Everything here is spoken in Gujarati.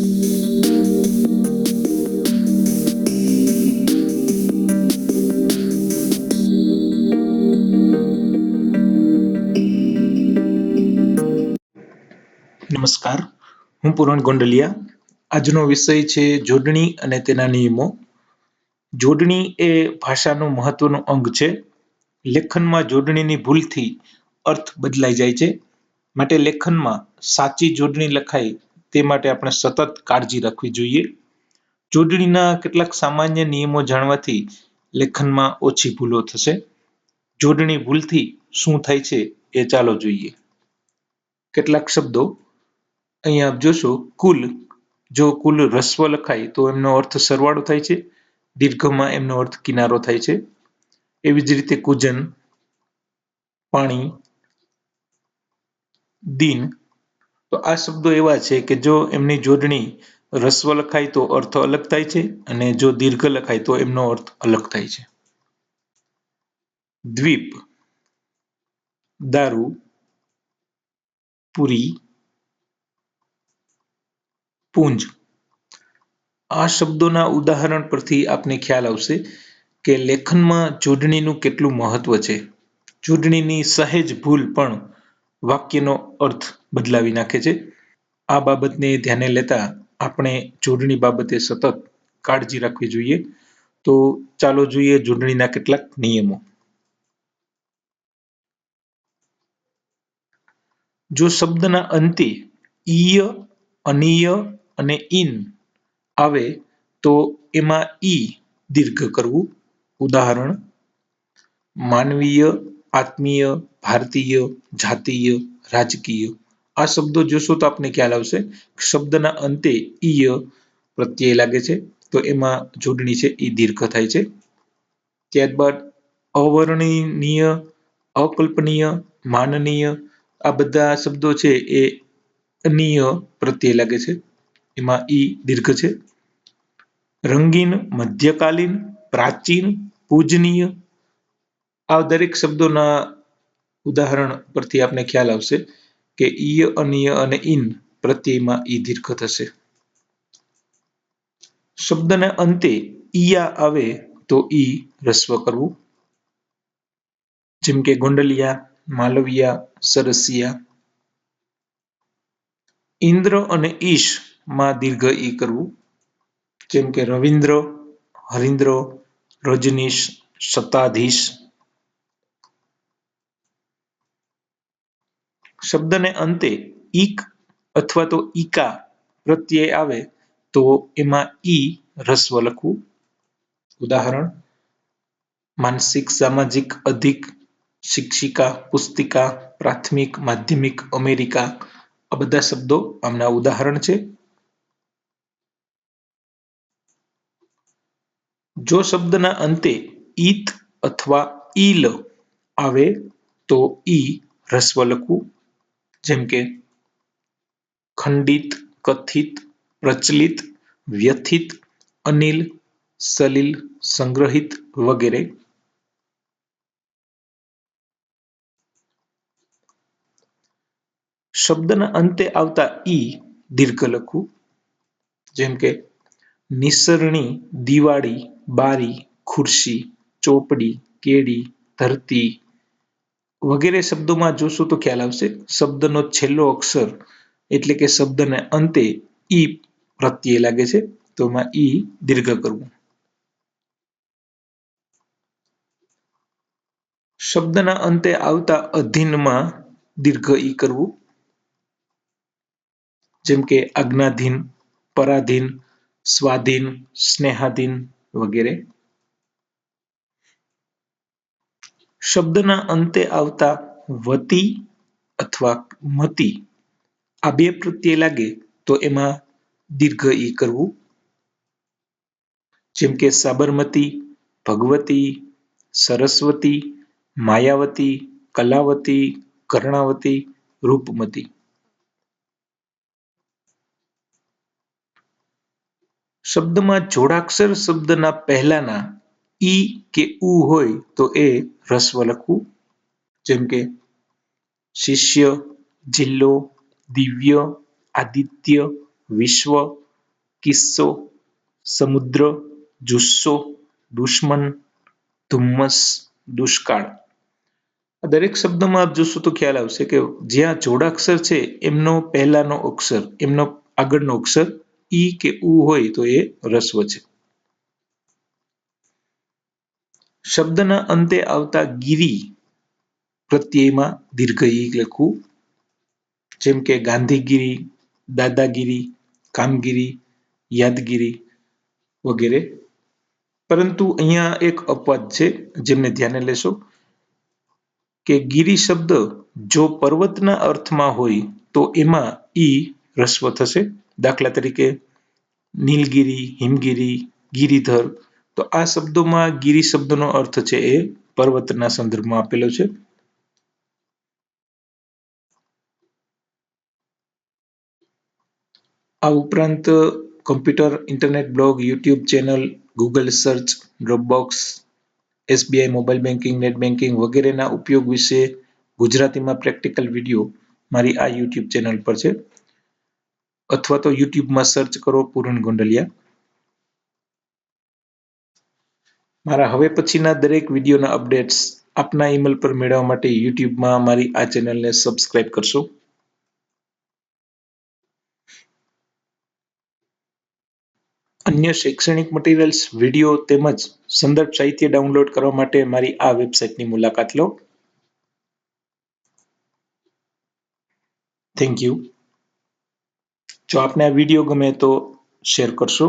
નમસ્કાર. હું પૂરણ ગોંડલિયા. આજનો વિષય છે જોડણી અને તેના નિયમો. જોડણી એ ભાષાનું મહત્વનું અંગ છે. લેખનમાં જોડણીની ભૂલથી અર્થ બદલાઈ જાય છે. માટે લેખનમાં સાચી જોડણી લખાય તે માટે આપણે સતત કાળજી રાખવી જોઈએ. જોડણીના કેટલાક સામાન્ય નિયમો જાણવાથી લેખનમાં ઓછી ભૂલો થશે. જોડણી ભૂલથી શું થાય છે એ ચાલો જોઈએ. કેટલાક શબ્દો અહીંયા આપ જોશો, કુલ. જો કુલ રસ્વ લખાય તો એમનો અર્થ સરવાળો થાય છે. દીર્ઘમાં એમનો અર્થ કિનારો થાય છે. એવી જ રીતે કુજન, પાણી, દિન તો આ શબ્દો એવા છે કે જો એમની જોડણી રસ્વ લખાય તો અર્થ અલગ થાય છે અને જો દીર્ઘ લખાય તો એમનો અર્થ અલગ થાય છે. દ્વીપ, દારૂ, પુરી, પુંજ. આ શબ્દોના ઉદાહરણ પરથી આપને ખ્યાલ આવશે કે લેખનમાં જોડણીનું કેટલું મહત્વ છે. જોડણીની સહેજ ભૂલ પણ વાક્યનો અર્થ બદલાવી નાખે છે. આ બાબતને ધ્યાને લેતા આપણે જોડણી બાબતે સતત કાળજી રાખવી જોઈએ. તો ચાલો જોઈએ જોડણીના કેટલાક નિયમો. જો શબ્દના અંતે ઈય, અનીય અને ઇન આવે, તો એમાં ઈ દીર્ઘ કરવું. ઉદાહરણ, માનવીય, આત્મીય, ભારતીય, જાતીય, રાજકીય આ શબ્દો જોશો તો આપને ખ્યાલ આવશે. શબ્દના અંતે ઈય પ્રત્યય લાગે છે. તો એમાં જોડણી છે એ દીર્ઘ થાય છે. ત્યારબાદ અવર્ણનીય, અકલ્પનીય, માનનીય આ બધા શબ્દો છે એ અનિય પ્રત્યય લાગે છે. એમાં ઈ દીર્ઘ છે. રંગીન, મધ્યકાલીન, પ્રાચીન, પૂજનીય આ દરેક શબ્દોના ઉદાહરણ પરથી આપને ખ્યાલ આવશે. કે ઈય અનિય અને ઇન પ્રત્યયમાં ઈ દીર્ઘ થશે શબ્દને અંતે ઈયા આવે તો ઈ રસ્વ કરવું. જેમ કે ગોંડલિયા, માલવિયા, સરસિયા. ઇન્દ્ર અને ઈશમાં દીર્ઘ ઈ કરવું. જેમ કે રવિન્દ્ર, હરિન્દ્ર, રજનીશ સત્તાધીશ શબ્દને અંતે ઈક અથવા તો ઈકા પ્રત્યય આવે, તો એમાં ઈ રસ્વ લખવું. ઉદાહરણ, માનસિક, સામાજિક, અધિક, શિક્ષિકા, પુસ્તિકા, પ્રાથમિક, માધ્યમિક, અમેરિકા, આ બધા શબ્દો આમના ઉદાહરણ છે. જો શબ્દના અંતે ઈત અથવા ઈલ આવે, તો ઈ રસ્વ લખવું. જેમ કે ખંડિત, કથિત, પ્રચલિત, વ્યથિત, અનિલ, સલિલ, સંગ્રહિત વગેરે. શબ્દના અંતે આવતા ઈ દીર્ઘ લખવું જેમ કે નિસરણી, દિવાળી, બારી, ખુરશી, ચોપડી, કેડી, ધરતી વગેરે શબ્દોમાં જોશું તો ખ્યાલ આવશે. શબ્દનો છેલ્લો અક્ષર એટલે કે શબ્દને અંતે ઈ પ્રત્યે લાગે છે. તો એમાં ઈ દીર્ઘ કરવું. શબ્દના અંતે આવતા અધીનમાં દીર્ઘ ઈ કરવું. જેમ કે આજ્ઞાધીન, પરાધીન, સ્વાધીન, સ્નેહાધીન વગેરે. શબ્દના અંતે આવતા વતી અથવા મતી. આ બે પ્રત્યય લાગે તો એમાં દીર્ઘ ઈ કરવું. જેમ કે સાબરમતી, ભગવતી, સરસ્વતી, માયાવતી, કલાવતી, કર્ણાવતી, રૂપમતી. શબ્દમાં જોડાક્ષર શબ્દના પહેલાના ઈ કે ઉ હોય તો એ રસ્વ લખવું જેમ કે શિષ્ય, જિલ્લો, દિવ્ય, આદિત્ય, વિશ્વ, કિસ્સો, સમુદ્ર, જુસ્સો, દુશ્મન, ધુમ્મસ, દુષ્કાળ. આ દરેક શબ્દમાં આપ જોશો તો ખ્યાલ આવશે કે જ્યાં જોડાક્ષર છે, એમનો પહેલાનો અક્ષર, એમનો આગળનો અક્ષર ઈ કે ઉ હોય તો એ રસ્વ છે. શબ્દના અંતે આવતા ગીરી પ્રત્યયમાં દીર્ઘ લખવું જેમ કે ગાંધીગીરી, દાદાગીરી, કામગીરી, યાદગીરી વગેરે. પરંતુ અહીંયા એક અપવાદ છે, જેમને ધ્યાને લેશો, કે ગીરી શબ્દ જો પર્વતના અર્થમાં હોય, તો એમાં ઈ રસ્વ થશે. દાખલા તરીકે, નીલગીરી, હિમગીરી, ગિરિધર તો આ શબ્દોમાં ગીરી શબ્દનો અર્થ છે એ પર્વતના સંદર્ભમાં આપેલો છે. આ ઉપરાંત computer, internet, blog, YouTube channel, Google search, Dropbox, SBI, mobile banking net banking વગેરેના ઉપયોગ વિશે ગુજરાતીમાં પ્રેક્ટિકલ વીડિયો મારી આ યુટ્યુબ ચેનલ પર છે. અથવા તો યુટ્યુબમાં સર્ચ કરો પૂરણ ગોંડલિયા. મારા હવે પછીના દરેક વિડીયોના અપડેટ્સ આપના ઈમેલ પર મેળવવા માટે યુટ્યુબમાં મારી આ ચેનલને સબસ્ક્રાઇબ કરશો. અન્ય શૈક્ષણિક મટીરિયલ્સ વીડિયો તેમજ સંદર્ભ સાહિત્ય ડાઉનલોડ કરવા માટે મારી આ વેબસાઇટની મુલાકાત લો. થેન્ક યુ જો આપને આ વીડિયો ગમે તો શેર કરશો.